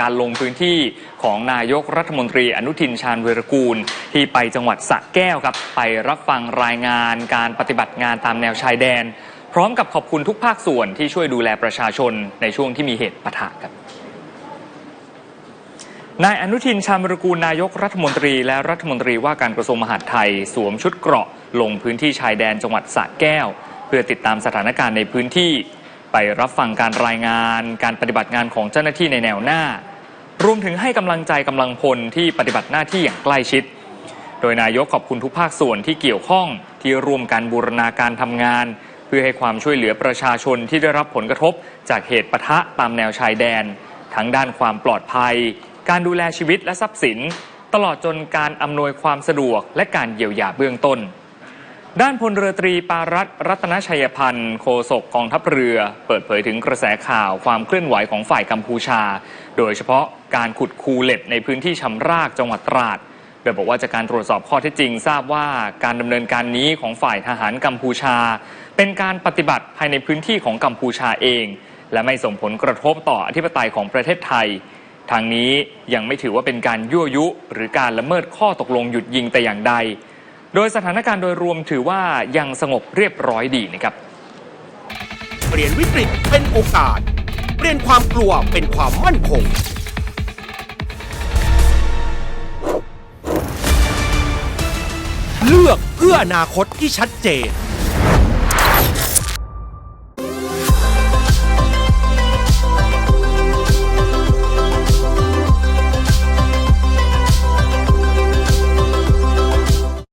การลงพื้นที่ของนายกรัฐมนตรีอนุทินชาญวีรกูล ที่ไปจังหวัดสระแก้วครับ ไปรับฟังรายงานการปฏิบัติงานตามแนวชายแดน พร้อมกับขอบคุณทุกภาคส่วนที่ช่วยดูแลประชาชนในช่วงที่มีเหตุปะทะครับนายอนุทินชาญวรกูลนายกรัฐมนตรีและรัฐมนตรีว่าการกระทรวงมหาดไทย สวมชุดเกราะลงพื้นที่ชายแดนจังหวัดสระแก้ว เพื่อติดตามสถานการณ์ในพื้นที่ ไปรับฟังการรายงาน การปฏิบัติงานของเจ้าหน้าที่ในแนวหน้า รวมถึงให้กำลังใจกำลังพลที่ปฏิบัติหน้าที่อย่างใกล้ชิด โดยนายกขอบคุณทุกภาคส่วนที่เกี่ยวข้องที่ร่วมกันบูรณาการทำงาน เพื่อให้ความช่วยเหลือประชาชนที่ได้รับผลกระทบ จากเหตุปะทะตามแนวชายแดน ทั้งด้านความปลอดภัย การดูแลชีวิตและทรัพย์สิน ตลอดจนการอำนวยความสะดวกและการเยียวยาเบื้องต้น ด้านพลเรือตรีปารัตรัตนชัยพันธ์โฆษกกองทัพเรือ เปิดเผยถึงกระแสข่าวความเคลื่อนไหวของฝ่ายกัมพูชา โดยเฉพาะการขุดคูเหล็กในพื้นที่ชำรากจังหวัดตราด โดยบอกว่าจากการตรวจสอบข้อเท็จจริง ทราบว่าการดำเนินการนี้ของฝ่ายทหารกัมพูชา เป็นการปฏิบัติภายในพื้นที่ของกัมพูชาเอง และไม่ส่งผลกระทบต่ออธิปไตยของประเทศไทยทางนี้ยังไม่ถือว่าเป็นการยั่วยุ หรือการละเมิดข้อตกลงหยุดยิงแต่อย่างใด โดยสถานการณ์โดยรวมถือว่ายังสงบเรียบร้อยดีนะครับ เปลี่ยนวิกฤตเป็นโอกาส เปลี่ยนความกลัวเป็นความมั่นคง เลือกเพื่ออนาคตที่ชัดเจน